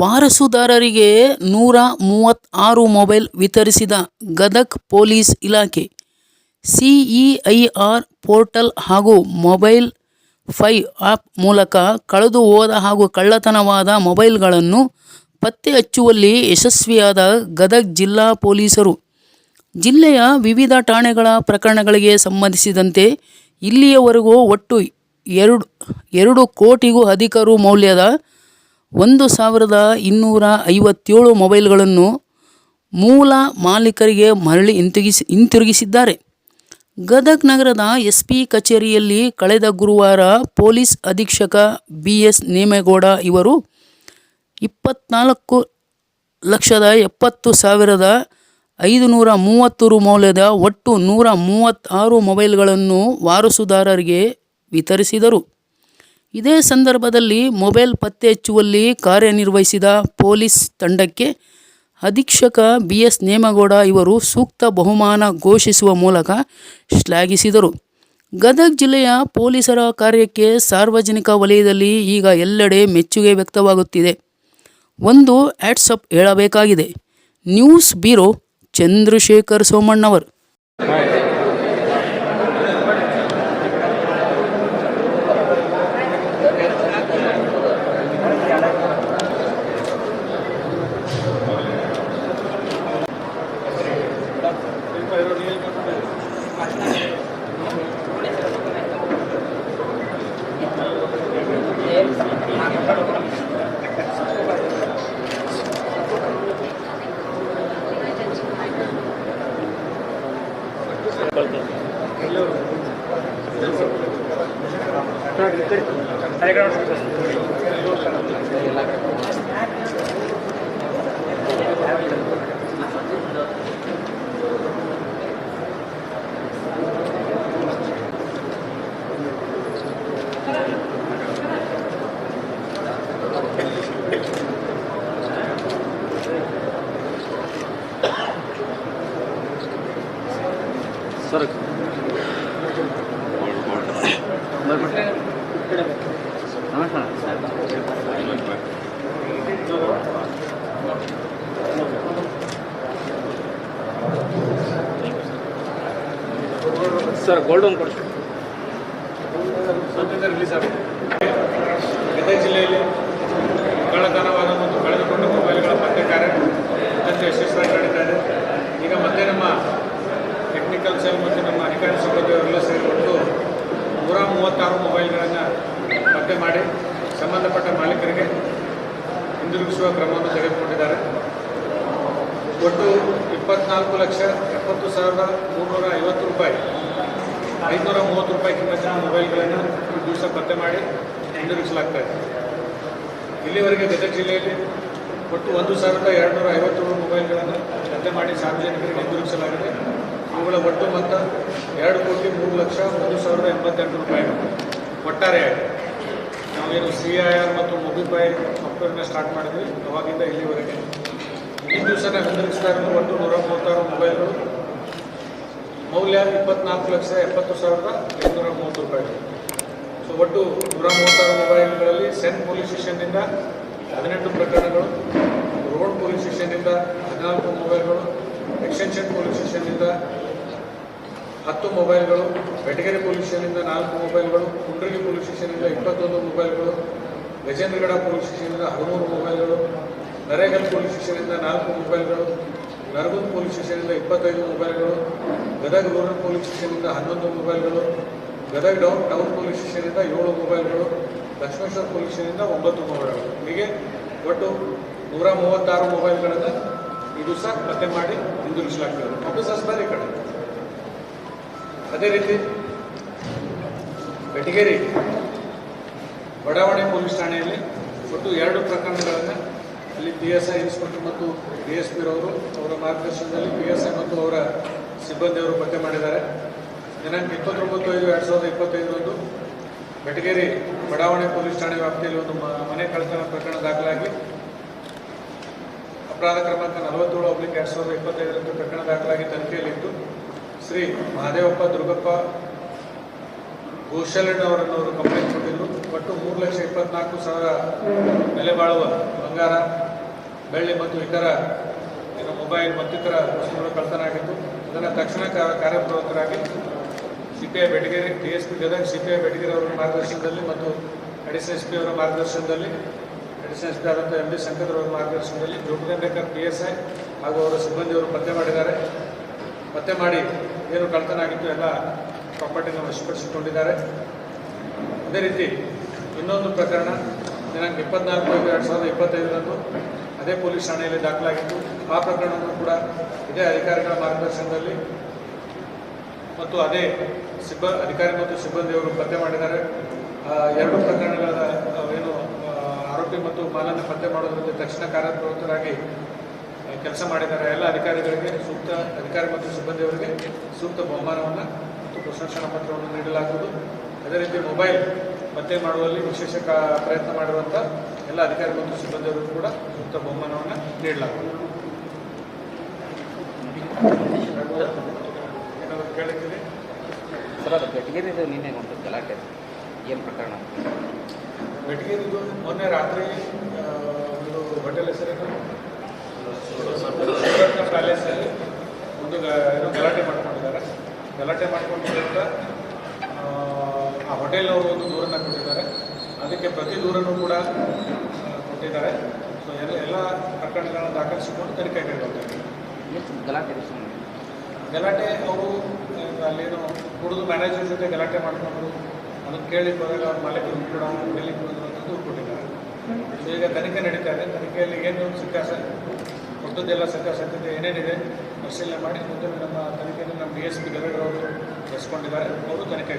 ವಾರಸುದಾರರಿಗೆ ನೂರ ಮೂವತ್ತಾರು ಮೊಬೈಲ್ ವಿತರಿಸಿದ ಗದಗ್ ಪೊಲೀಸ್ ಇಲಾಖೆ. ಸಿಇಐಆರ್ ಪೋರ್ಟಲ್ ಹಾಗೂ ಮೊಬೈಲ್ ಫೈ ಆ್ಯಪ್ ಮೂಲಕ ಕಳೆದು ಹೋದ ಹಾಗೂ ಕಳ್ಳತನವಾದ ಮೊಬೈಲ್ಗಳನ್ನು ಪತ್ತೆ ಹಚ್ಚುವಲ್ಲಿ ಯಶಸ್ವಿಯಾದ ಗದಗ್ ಜಿಲ್ಲಾ ಪೊಲೀಸರು. ಜಿಲ್ಲೆಯ ವಿವಿಧ ಠಾಣೆಗಳ ಪ್ರಕರಣಗಳಿಗೆ ಸಂಬಂಧಿಸಿದಂತೆ ಇಲ್ಲಿಯವರೆಗೂ ಒಟ್ಟು ಎರಡು ಎರಡು ಕೋಟಿಗೂ ಅಧಿಕರು ಮೌಲ್ಯದ ಒಂದು ಸಾವಿರದ ಇನ್ನೂರ ಐವತ್ತೇಳು ಮೊಬೈಲ್ಗಳನ್ನು ಮೂಲ ಮಾಲೀಕರಿಗೆ ಮರಳಿ ಹಿಂತಿರುಗಿಸಿ ಹಿಂತಿರುಗಿಸಿದ್ದಾರೆ. ಗದಗ ನಗರದ ಎಸ್ ಪಿ ಕಚೇರಿಯಲ್ಲಿ ಕಳೆದ ಗುರುವಾರ ಪೊಲೀಸ್ ಅಧೀಕ್ಷಕ ಬಿ ಎಸ್ ನೇಮೇಗೌಡ ಇವರು ಇಪ್ಪತ್ನಾಲ್ಕು ಲಕ್ಷದ ಎಪ್ಪತ್ತು ಸಾವಿರದ ಐದುನೂರ ಮೂವತ್ತು ರು ಮೌಲ್ಯದ ಒಟ್ಟು ನೂರ ಮೂವತ್ತಾರು ಮೊಬೈಲ್ಗಳನ್ನು ವಾರಸುದಾರರಿಗೆ ವಿತರಿಸಿದರು. ಇದೇ ಸಂದರ್ಭದಲ್ಲಿ ಮೊಬೈಲ್ ಪತ್ತೆ ಹಚ್ಚುವಲ್ಲಿ ಕಾರ್ಯನಿರ್ವಹಿಸಿದ ಪೊಲೀಸ್ ತಂಡಕ್ಕೆ ಅಧೀಕ್ಷಕ ಬಿ ಎಸ್ ನೇಮಗೌಡ ಇವರು ಸೂಕ್ತ ಬಹುಮಾನ ಘೋಷಿಸುವ ಮೂಲಕ ಶ್ಲಾಘಿಸಿದರು. ಗದಗ ಜಿಲ್ಲೆಯ ಪೊಲೀಸರ ಕಾರ್ಯಕ್ಕೆ ಸಾರ್ವಜನಿಕ ವಲಯದಲ್ಲಿ ಈಗ ಎಲ್ಲೆಡೆ ಮೆಚ್ಚುಗೆ ವ್ಯಕ್ತವಾಗುತ್ತಿದೆ. ಒಂದು ಆಟ್ಸಪ್ ಹೇಳಬೇಕಾಗಿದೆ. News bureau Chandrashekhar Somannavar Sarık. Sir gold ಒಂದು ಕೊಡ್ತೀವಿ ರಿಲೀಸ್ ಆಗಿದೆ. ಗದಗ ಜಿಲ್ಲೆಯಲ್ಲಿ ಕಳ್ಳತನವಾದ ಮತ್ತು ಕಳೆದುಕೊಂಡ ಮೊಬೈಲ್ಗಳ ಪತ್ತೆ ಕಾರ್ಯ ಅತ್ಯಂತ ಯಶಸ್ವಿಯಾಗಿ ನಡೀತಾ ಇದೆ. ಈಗ ಮತ್ತೆ ನಮ್ಮ ಟೆಕ್ನಿಕಲ್ ಸೆಲ್ ಮತ್ತು ನಮ್ಮ ಅಧಿಕಾರಿ ಸಿಬ್ಬಂದಿಯವರೆಲ್ಲ ಸೇರಿಕೊಂಡು ನೂರ ಮೂವತ್ತಾರು ಮೊಬೈಲ್ಗಳನ್ನು ಪತ್ತೆ ಮಾಡಿ ಸಂಬಂಧಪಟ್ಟ ಮಾಲೀಕರಿಗೆ ಹಿಂದಿರುಗಿಸುವ ಕ್ರಮವನ್ನು ತೆಗೆದುಕೊಂಡಿದ್ದಾರೆ. ಒಟ್ಟು ಇಪ್ಪತ್ನಾಲ್ಕು ಲಕ್ಷ ಎಪ್ಪತ್ತು ಸಾವಿರದ ಮುನ್ನೂರ ಐವತ್ತು ರೂಪಾಯಿ ಐದುನೂರ ಮೂವತ್ತು ರೂಪಾಯಿ ಕಿಮ್ಮತ್ತಿನ ಮೊಬೈಲ್ಗಳನ್ನು ಈ ದಿವಸ ಪತ್ತೆ ಮಾಡಿ ಹಿಂದಿರುಗಿಸಲಾಗ್ತಾ ಇದೆ. ಇಲ್ಲಿವರೆಗೆ ಗದಗ ಜಿಲ್ಲೆಯಲ್ಲಿ ಒಟ್ಟು ಒಂದು ಸಾವಿರದ ಎರಡುನೂರ ಐವತ್ತೇಳು ಮೊಬೈಲ್ಗಳನ್ನು ಪತ್ತೆ ಮಾಡಿ ಸಾರ್ವಜನಿಕರಿಗೆ ಹಿಂದಿರುಗಿಸಲಾಗಿದೆ. ಇವುಗಳ ಒಟ್ಟು ಮೊತ್ತ ಎರಡು ಕೋಟಿ ಮೂರು ಲಕ್ಷ ಒಂದು ಸಾವಿರದ ಎಂಬತ್ತೆಂಟು ರೂಪಾಯಿ. ಒಟ್ಟಾರೆಯಾಗಿದೆ. ನಾವೇನು ಸಿ ಐ ಆರ್ ಮತ್ತು ಮೊಬಿಫೈ ಸಾಫ್ಟ್ವೇರ್ನ ಸ್ಟಾರ್ಟ್ ಮಾಡಿದ್ವಿ. ಅವಾಗಿಂದ ಇಲ್ಲಿವರೆಗೆ. ಈ ದಿವಸ ಹೊಂದಿಸ್ತಾ ಇರೋದು ಒಟ್ಟು ನೂರ ಮೂವತ್ತಾರು ಮೊಬೈಲು ಮೌಲ್ಯ ಇಪ್ಪತ್ನಾಲ್ಕು ಲಕ್ಷ ಎಪ್ಪತ್ತು ಸಾವಿರದ ಐನೂರ ಮೂವತ್ತು ರೂಪಾಯಿ. ಸೊ ಒಟ್ಟು ನೂರ ಮೂವತ್ತಾರು ಮೊಬೈಲ್ಗಳಲ್ಲಿ ಸೆಂಟ್ ಪೊಲೀಸ್ ಸ್ಟೇಷನ್ನಿಂದ ಹದಿನೆಂಟು ಪ್ರಕರಣಗಳು, ರೋಡ್ ಪೊಲೀಸ್ ಸ್ಟೇಷನ್ನಿಂದ ಹದಿನಾಲ್ಕು ಮೊಬೈಲ್ಗಳು, ಎಕ್ಸ್ಟೆನ್ಷನ್ ಪೊಲೀಸ್ ಸ್ಟೇಷನ್ನಿಂದ ಹತ್ತು ಮೊಬೈಲ್ಗಳು, ಬೆಟಗೆರೆ ಪೊಲೀಸ್ ಸ್ಟೇಷನಿಂದ ನಾಲ್ಕು ಮೊಬೈಲ್ಗಳು ಕುಂಡ್ರಗಿ ಪೊಲೀಸ್ ಸ್ಟೇಷನಿಂದ ಇಪ್ಪತ್ತೊಂದು ಮೊಬೈಲ್ಗಳು, ಗಜೇಂದ್ರಗಡ ಪೊಲೀಸ್ ಸ್ಟೇಷನಿಂದ ಹದಿಮೂರು ಮೊಬೈಲ್ಗಳು, ನರೇಗಲ್ ಪೊಲೀಸ್ ಸ್ಟೇಷನಿಂದ ನಾಲ್ಕು ಮೊಬೈಲ್ಗಳು, ನರಗುಂದ್ ಪೊಲೀಸ್ ಸ್ಟೇಷನಿಂದ ಇಪ್ಪತ್ತೈದು ಮೊಬೈಲ್ಗಳು, ಗದಗ ರೂರಲ್ ಪೊಲೀಸ್ ಸ್ಟೇಷನಿಂದ ಹನ್ನೊಂದು ಮೊಬೈಲ್ಗಳು, ಗದಗ ಡೌನ್ ಟೌನ್ ಪೊಲೀಸ್ ಸ್ಟೇಷನಿಂದ ಏಳು ಮೊಬೈಲ್ಗಳು, ಲಕ್ಷ್ಮೇಶ್ವರ ಪೊಲೀಸ್ ಸ್ಟೇಷನಿಂದ ಒಂಬತ್ತು ಮೊಬೈಲ್ಗಳು. ಹೀಗೆ ಒಟ್ಟು ನೂರ ಮೂವತ್ತಾರು ಮೊಬೈಲ್ಗಳನ್ನು ಇದು ಸಹ ಪತ್ತೆ ಮಾಡಿ ಹಿಂದಿರುಗಿಸಲಾಗ್ತದೆ. ಈ ಕಡೆ. ಅದೇ ರೀತಿ ಬೆಟಗೇರಿ ಬಡಾವಣೆ ಪೊಲೀಸ್ ಠಾಣೆಯಲ್ಲಿ ಒಟ್ಟು ಎರಡು ಪ್ರಕರಣಗಳನ್ನು ಅಲ್ಲಿ ಪಿ ಎಸ್ ಐ ಇನ್ಸ್ಪೆಕ್ಟರ್ ಮತ್ತು ಡಿ ಎಸ್ ಪಿರವರು ಅವರ ಮಾರ್ಗದರ್ಶನದಲ್ಲಿ ಪಿ ಎಸ್ ಐ ಮತ್ತು ಅವರ ಸಿಬ್ಬಂದಿಯವರು ಪತ್ತೆ ಮಾಡಿದ್ದಾರೆ. ದಿನಾಂಕ ಇಪ್ಪತ್ತೊಂಬತ್ತು ಐದು ಎರಡು ಸಾವಿರದ ಇಪ್ಪತ್ತೈದರಂದು ಬೆಟಗೇರಿ ಬಡಾವಣೆ ಪೊಲೀಸ್ ಠಾಣೆ ವ್ಯಾಪ್ತಿಯಲ್ಲಿ ಒಂದು ಮನೆ ಕಳ್ಳತನ ಪ್ರಕರಣ ದಾಖಲಾಗಿ ಅಪರಾಧ ಕ್ರಮಾಂಕ ನಲವತ್ತೇಳು, ಒಬ್ಲಿಕ್ ಎರಡು ಸಾವಿರದ ಇಪ್ಪತ್ತೈದರಂದು ಪ್ರಕರಣ ದಾಖಲಾಗಿ ತನಿಖೆಯಲ್ಲಿದ್ದು ಶ್ರೀ ಮಹಾದೇವಪ್ಪ, ದುರ್ಗಪ್ಪ ಗೋಶಲಣ್ಣವರನ್ನು ಅವರು ಕಂಪ್ಲೇಂಟ್ ಕೊಟ್ಟಿದ್ದರು ಒಟ್ಟು ಮೂರು ಲಕ್ಷ ಇಪ್ಪತ್ನಾಲ್ಕು ಸಾವಿರ ಬೆಲೆ ಬಾಳುವ ಬಂಗಾರ, ಬೆಳ್ಳಿ ಮತ್ತು ಇತರ ಏನು ಮೊಬೈಲ್ ಮತ್ತಿತರ ವಸ್ತುಗಳು ಕಳ್ತನ ಅದನ್ನು ತಕ್ಷಣ ಕಾರ್ಯಪ್ರವೃತ್ತರಾಗಿ C P I Betageri, D S P Gadag C P I Betageri ಅವರ ಮಾರ್ಗದರ್ಶನದಲ್ಲಿ ಮತ್ತು ಅಡಿಷನಲ್ ಎಸ್ ಪಿ ಅವರ ಮಾರ್ಗದರ್ಶನದಲ್ಲಿ ಅಡಿಷನಲ್ ಎಸ್ ಪಿ ಆದಂಥ ಎಂ ಬಿ ಶಂಕರ್ ಅವರ ಮಾರ್ಗದರ್ಶನದಲ್ಲಿ ಜೋಗದಂಡೇಕರ್ ಪಿ ಎಸ್ ಐ ಹಾಗೂ ಅವರ ಸಿಬ್ಬಂದಿಯವರು ಪತ್ತೆ ಮಾಡಿದ್ದಾರೆ. ಪತ್ತೆ ಮಾಡಿ ಏನು ಕಳ್ತನ ಆಗಿತ್ತು ಎಲ್ಲ ಪ್ರಾಪರ್ಟಿನ ವಶಪಡಿಸಿಕೊಂಡಿದ್ದಾರೆ. ಅದೇ ರೀತಿ ಇನ್ನೊಂದು ಪ್ರಕರಣ, ದಿನಾಂಕ ಇಪ್ಪತ್ನಾಲ್ಕು ಐದು ಎರಡು ಸಾವಿರದ ಇಪ್ಪತ್ತೈದರಂದು ಅದೇ ಪೊಲೀಸ್ ಠಾಣೆಯಲ್ಲಿ ದಾಖಲಾಗಿತ್ತು. ಆ ಪ್ರಕರಣವನ್ನು ಕೂಡ ಇದೇ ಅಧಿಕಾರಿಗಳ ಮಾರ್ಗದರ್ಶನದಲ್ಲಿ ಮತ್ತು ಅದೇ ಸಿಬ್ಬ, ಅಧಿಕಾರಿ ಮತ್ತು ಸಿಬ್ಬಂದಿಯವರು ಪತ್ತೆ ಮಾಡಿದ್ದಾರೆ. ಎರಡು ಪ್ರಕರಣಗಳ ಏನು ಆರೋಪಿ ಮತ್ತು ಮಾಲನ್ನು ಪತ್ತೆ ಮಾಡೋದರಲ್ಲಿ ತಕ್ಷಣ ಕಾರ್ಯಪ್ರವೃತ್ತರಾಗಿ ಕೆಲಸ ಮಾಡಿದ್ದಾರೆ ಎಲ್ಲ ಅಧಿಕಾರಿಗಳಿಗೆ ಸೂಕ್ತ ಅಧಿಕಾರಿ ಮತ್ತು ಸಿಬ್ಬಂದಿಯವರಿಗೆ ಸೂಕ್ತ ಬಹುಮಾನವನ್ನು ಮತ್ತು ಪ್ರಶಂಸನಾ ಪತ್ರವನ್ನು ನೀಡಲಾಗುವುದು. ಅದೇ ರೀತಿ ಮೊಬೈಲ್ ಪತ್ತೆ ಮಾಡುವಲ್ಲಿ ವಿಶೇಷ ಪ್ರಯತ್ನ ಮಾಡಿರುವಂಥ ಎಲ್ಲ ಅಧಿಕಾರಿ ಮತ್ತು ಸಿಬ್ಬಂದಿಯವರಿಗೂ ಕೂಡ ಸೂಕ್ತ ಬಹುಮಾನವನ್ನು ನೀಡಲಾಗುವುದು. ಏನಾದರೂ ಕೇಳಿದ್ದೀರಿ ಸರ್ ಅದು ಬೆಟಗೇರಿದು ನಿನ್ನೆ ಒಂದು ಗಲಾಟೆ ಏನು ಪ್ರಕರಣ ಬೆಟಗೇರಿದು ಮೊನ್ನೆ ರಾತ್ರಿ ಒಂದು ಹೋಟೆಲ್ ಹೆಸರೇನು? ಪ್ಯಾಲೇಸಲ್ಲಿ ಒಂದು ಗ- ಏನೋ ಗಲಾಟೆ ಮಾಡ್ಕೊಂಡಿದ್ದಾರೆ. ಗಲಾಟೆ ಮಾಡ್ಕೊಂಡಿರೋದ್ರಿಂದ ಆ, ಹೋಟೆಲ್ನವರು ಒಂದು ದೂರನ್ನು ಕೊಟ್ಟಿದ್ದಾರೆ. ಅದಕ್ಕೆ ಪ್ರತಿ ದೂರನ್ನು ಕೂಡ ಕೊಟ್ಟಿದ್ದಾರೆ. ಸೊ ಎಲ್ಲ ಎಲ್ಲ ಪ್ರಕರಣಗಳನ್ನು ದಾಖಲಿಸಿಕೊಂಡು ತನಿಖೆ ಕೈಗೊಳ್ತಾರೆ. ಗಲಾಟೆ ಗಲಾಟೆ ಅವರು ಅಲ್ಲೇನು ಕುಡಿದು ಮ್ಯಾನೇಜರ್ ಜೊತೆ ಗಲಾಟೆ ಮಾಡಿಕೊಂಡು ಅದನ್ನು ಕೇಳಿ ಹೋದಾಗ ಅವ್ರ ಮಾಲೀಕರು ಕೂಡ ಬೆಲೆ ಕುಡಿದ್ರು ಅಂತ ದೂರು ಕೊಟ್ಟಿದ್ದಾರೆ. ಸೊ ಈಗ ತನಿಖೆ ನಡೀತಾ ಇದೆ. ತನಿಖೆಯಲ್ಲಿ ಏನು ಸತ್ಯಾಸ ಮೊತ್ತದ್ದೆಲ್ಲ ಸತ್ಯಾಸತ್ಯತೆ ಏನೇನಿದೆ, ಪರಿಶೀಲನೆ ಮಾಡಿ ಮುಂದೆ ನಮ್ಮ ತನಿಖೆಯನ್ನು ನಮ್ಮ ಡಿ ಎಸ್ ಪಿ ಗದಗರವರು ನಡೆಸ್ಕೊಂಡಿದ್ದಾರೆ ಅವರು ತನಿಖೆ